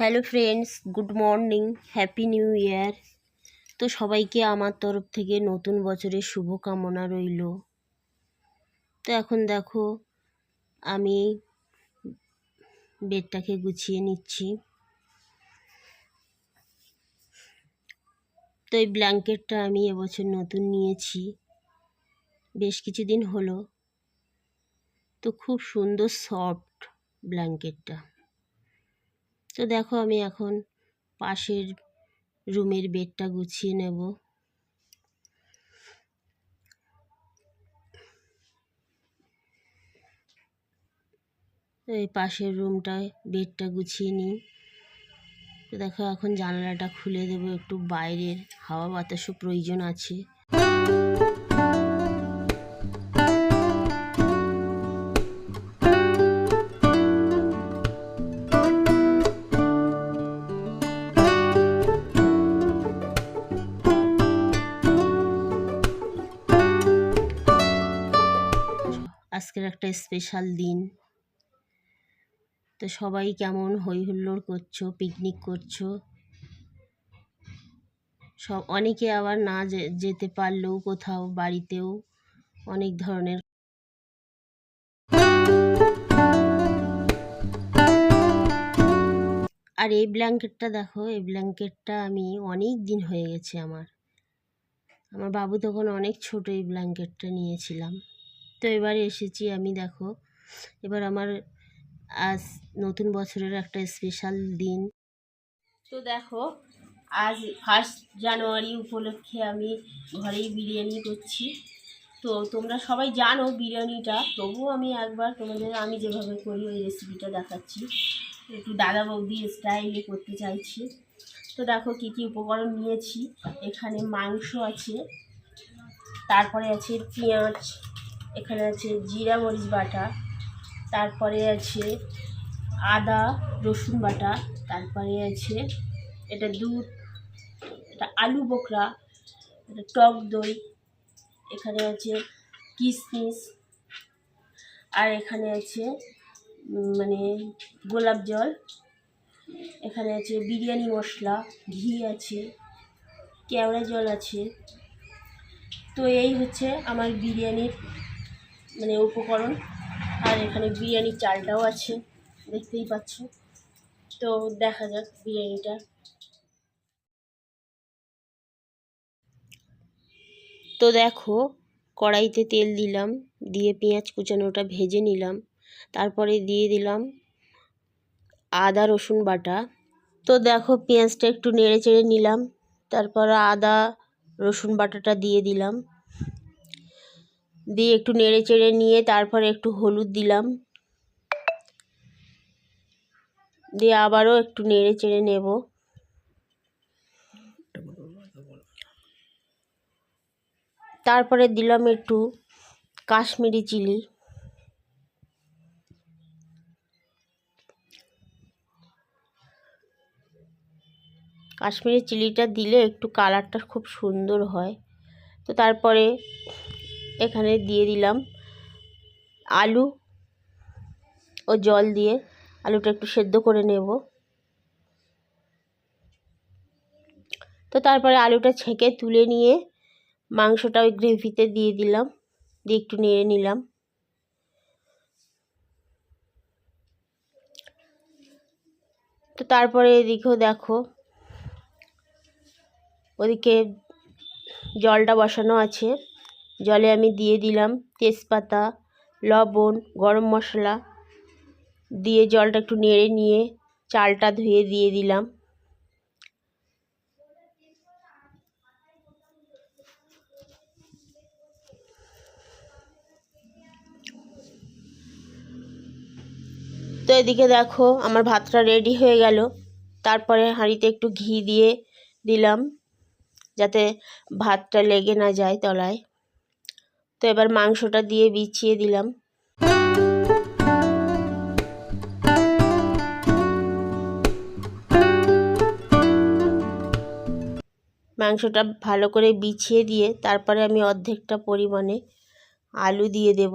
Hello friends, good morning, happy new year. তো সবাইকে আমার তরফ থেকে নতুন বছরের শুভকামনা রইল। তো এখন দেখো, আমি বেডটাকে গুছিয়ে নিচ্ছি। তো এই ব্ল্যাঙ্কেটটা আমি এবছর নতুন নিয়েছি। বেশ কিছুদিন হলো। তো খুব সুন্দর সফট ব্ল্যাঙ্কেটটা। তো দেখো আমি এখন পাশের রুমের বেডটা গুছিয়ে নেব। এই পাশের রুমটায় বেডটা গুছিয়ে নিই। তো দেখো এখন জানালাটা খুলে দেবো, একটু বাইরের হাওয়া বাতাসও প্রয়োজন আছে। আজকের একটা স্পেশাল দিন। তো সবাই কেমন হই হুল্লোড় করছ পিকনিক করছ? সব, অনেকে আবার না যেতে পারলেও কোথাও, বাড়িতেও অনেক ধরনের আর এই ব্ল্যাঙ্কেটটা দেখো, এই ব্ল্যাঙ্কেটটা আমি অনেক দিন হয়ে গেছে আমার। আমার বাবু তখন অনেক ছোট এই ব্ল্যাঙ্কেটটা নিয়েছিলাম। তো এবারে এসেছি আমি, দেখো। এবার আমার আজ নতুন বছরের একটা স্পেশাল দিন। তো দেখো, আজ ফার্স্ট জানুয়ারি উপলক্ষে আমি ঘরেই বিরিয়ানি করছি। তো তোমরা সবাই জানো বিরিয়ানিটা, তবুও আমি একবার তোমাদের, আমি যেভাবে করি ওই রেসিপিটা দেখাচ্ছি। একটু দাদা বৌদি স্টাইলে করতে চাইছি। তো দেখো কী কী উপকরণ নিয়েছি। এখানে মাংস আছে, তারপরে আছে পেঁয়াজ এখানে আছে জিরা মরিচ বাটা, তারপরে আছে আদা রসুন বাটা, তারপরে আছে এটা দুধ, এটা আলু বোখরা এটা টক দই, এখানে আছে কিশমিশ আর এখানে আছে মানে গোলাপ জল, এখানে আছে বিরিয়ানি মশলা, ঘি আছে, কেওড়া জল আছে। তো এই হচ্ছে আমার বিরিয়ানির মানে উপকরণ। আর এখানে বিরিয়ানির চালটাও আছে, দেখতেই পাচ্ছ। তো দেখা যাক বিরিয়ানিটা। তো দেখো, কড়াইতে তেল দিলাম, দিয়ে পেঁয়াজ কুচানোটা ভেজে নিলাম। তারপরে দিয়ে দিলাম আদা, রসুন বাটা। তো দেখো, পেঁয়াজটা একটু নেড়ে চেড়ে নিলাম। তারপর আদা, রসুন বাটাটা দিয়ে দিলাম। দিয়ে একটু নেড়ে চেড়ে নিয়ে তারপরে একটু হলুদ দিলাম। দিয়ে আবারও একটু নেড়ে চেড়ে নেব। তারপরে দিলাম একটু কাশ্মীরি চিলি। কাশ্মীরি চিলিটা দিলে একটু কালারটা খুব সুন্দর হয়। তো তারপরে এখানে দিয়ে দিলাম আলু ও জল দিয়ে আলুটা একটু সেদ্ধ করে নেব। তো তারপরে আলুটা ছেঁকে তুলে নিয়ে মাংসটা ওই গ্রেভিতে দিয়ে দিলাম, দিয়ে একটু নেড়ে নিলাম। তো তারপরে এদিকেও দেখো, ওদিকে জলটা বসানো আছে। জলে আমি দিয়ে দিলাম তেজপাতা, লবণ, গরম মশলা দিয়ে জলটা একটু নেড়ে নিয়ে চালটা ধুয়ে দিয়ে দিলাম। তো এদিকে দেখো আমার ভাতটা রেডি হয়ে গেল। তারপরে হাঁড়িতে একটু ঘি দিয়ে দিলাম যাতে ভাতটা লেগে না যায় তলায়। তো এবার মাংসটা দিয়ে বিছিয়ে দিলাম। মাংসটা ভালো করে বিছিয়ে দিয়ে তারপরে আমি অর্ধেকটা পরিমাণে আলু দিয়ে দেব।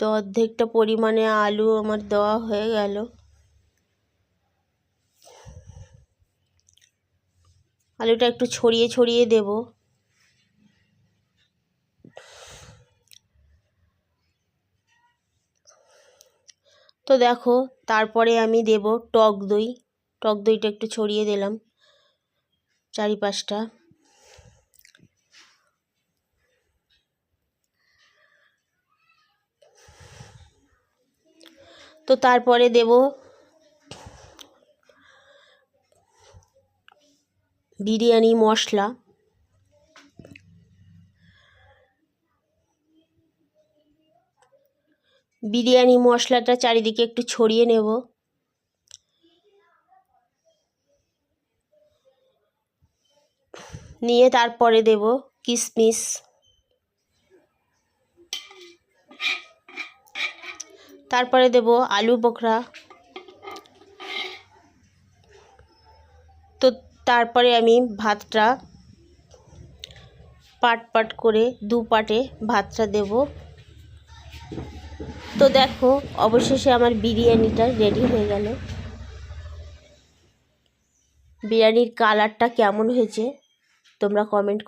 তো অর্ধেকটা পরিমাণে আলু আমার দেওয়া হয়ে গেল। আলুটা একটু ছড়িয়ে ছড়িয়ে দেব। তো দেখো, তারপরে আমি দেব টক দই। টক দইটা একটু ছড়িয়ে দিলাম চারিপাশটা। তো তারপরে দেব বিরিয়ানি মশলা। বিরিয়ানি মশলাটা চারিদিকে একটু ছড়িয়ে নেব। নিয়ে তারপরে দেব কিশমিশ তারপরে দেব আলু বোখরা। তো তারপরে আমি ভাতটা পাট পাট করে দু পাটে ভাতটা দেব। তো দেখো, অবশেষে আমার বিরিয়ানিটা রেডি হয়ে গেল। বিরিয়ানির কালারটা কেমন হয়েছে, তোমরা কমেন্ট